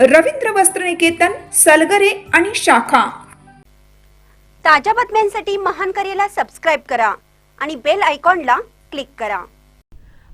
रवींद्र वस्त्रनिकेतन सलगरे आणि शाखा. ताज्या बातम्यांसाठी महान करेला सबस्क्राईब करा आणि बेल आयकॉनला क्लिक करा.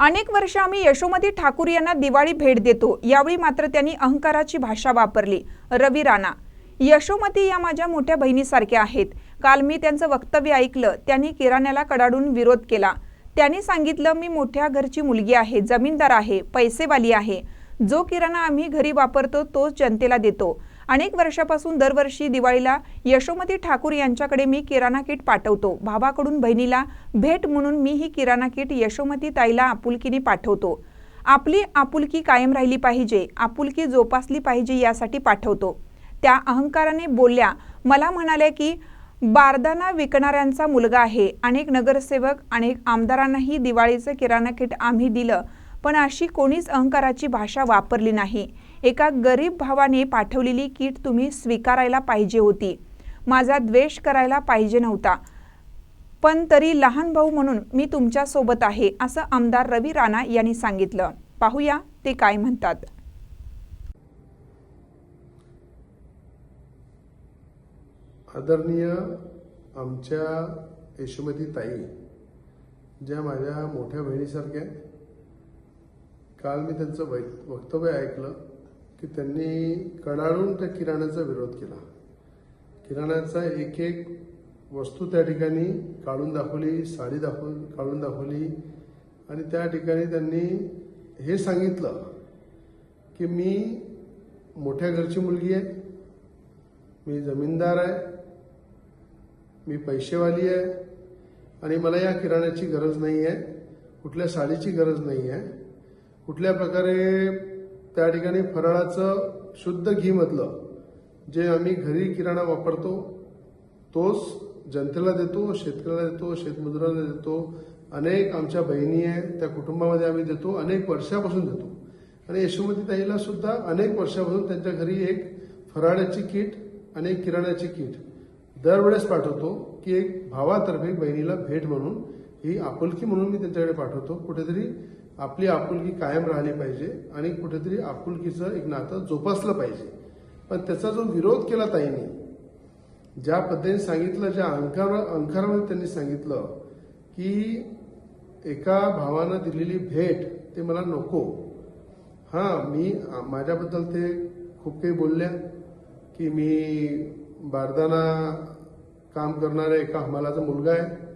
अनेक वर्ष आम्ही यशोमती ठाकूर यांना दिवाळी भेट देतो. यावेळी मात्र त्यांनी अहंकाराची भाषा वापरली. रवी राणा यशोमती या माझ्या मोठ्या बहिणीसारख्या आहेत. काल मी त्यांचं वक्तव्य ऐकलं. त्यांनी किराण्याला कडाडून विरोध केला. त्यांनी सांगितलं मी मोठ्या घरची मुलगी आहे जमीनदार आहे पैसेवाली आहे. जो किराणा आम्ही घरी वापरतो तोच जनतेला देतो. अनेक वर्षापासून दरवर्षी दिवाळीला यशोमती ठाकूर यांच्याकडे मी किराणा किट पाठवतो. भावाकडून बहिणीला भेट म्हणून मी ही किराणा किट यशोमती ताईला आपुलकीने पाठवतो. आपली आपुलकी कायम राहिली पाहिजे आपुलकी जोपासली पाहिजे यासाठी पाठवतो. त्या अहंकाराने बोलल्या मला म्हणाल्या की बारदाना विकणाऱ्यांचा मुलगा आहे. अनेक नगरसेवक अनेक आमदारांनाही दिवाळीचं किराणा किट आम्ही दिलं. पण अशी कोणीच अहंकाराची भाषा वापरली नाही. एका गरीब भावाने पाठवलेली किट तुम्ही स्वीकारायला पाहिजे होती. माझा द्वेष करायला पाहिजे नव्हता. पण तरी लहान भाऊ म्हणून मी तुमच्यासोबत आहे असं आमदार रवी राणा यांनी सांगितलं. पाहूया ते काय म्हणतात. आदरणीय आमच्या यशोमती ताई ज्या माझ्या मोठ्या बहिणीसारख्या काल मी त्यांचं वै- वक्तव्य ऐकलं की त्यांनी कडाळून त्या किराण्याचा विरोध केला. किराण्याचा एक एक वस्तू त्या ठिकाणी काढून दाखवली साडी दाखव काढून दाखवली आणि त्या ठिकाणी त्यांनी हे सांगितलं की मी मोठ्या घरची मुलगी आहे मी जमीनदार आहे मी पैसेवाली आहे आणि मला या किराण्याची गरज नाही आहे कुठल्या साडीची गरज नाही आहे कुठल्या प्रकारे त्या ठिकाणी फराळाचं शुद्ध घीमधलं जे आम्ही घरी किराणा वापरतो तोच जनतेला देतो शेतकऱ्याला देतो शेतमजुराला देतो अनेक आमच्या बहिणी आहे त्या कुटुंबामध्ये आम्ही देतो अनेक वर्षापासून देतो. आणि यशोमती ताईला सुद्धा अनेक वर्षापासून त्यांच्या घरी एक फराळाची किट आणि एक किराण्याची किट दरवेळेस पाठवतो की एक भावातर्फे बहिणीला भेट म्हणून ही आपुलकी म्हणून मी त्यांच्याकडे पाठवतो. कुठेतरी आपली आपुलकी कायम राहिली पाहिजे आणि कुठेतरी आपुलकीचं एक नातं जोपासलं पाहिजे. पण त्याचा जो विरोध केला ताईने ज्या पद्धतीने सांगितलं ज्या अंकार अंकारामध्ये त्यांनी सांगितलं की एका भावानं दिलेली भेट ते मला नको. हां मी माझ्याबद्दल ते खूप काही बोलल्या की मी बारदाना काम करणाऱ्या एका हमालाचा मुलगा आहे.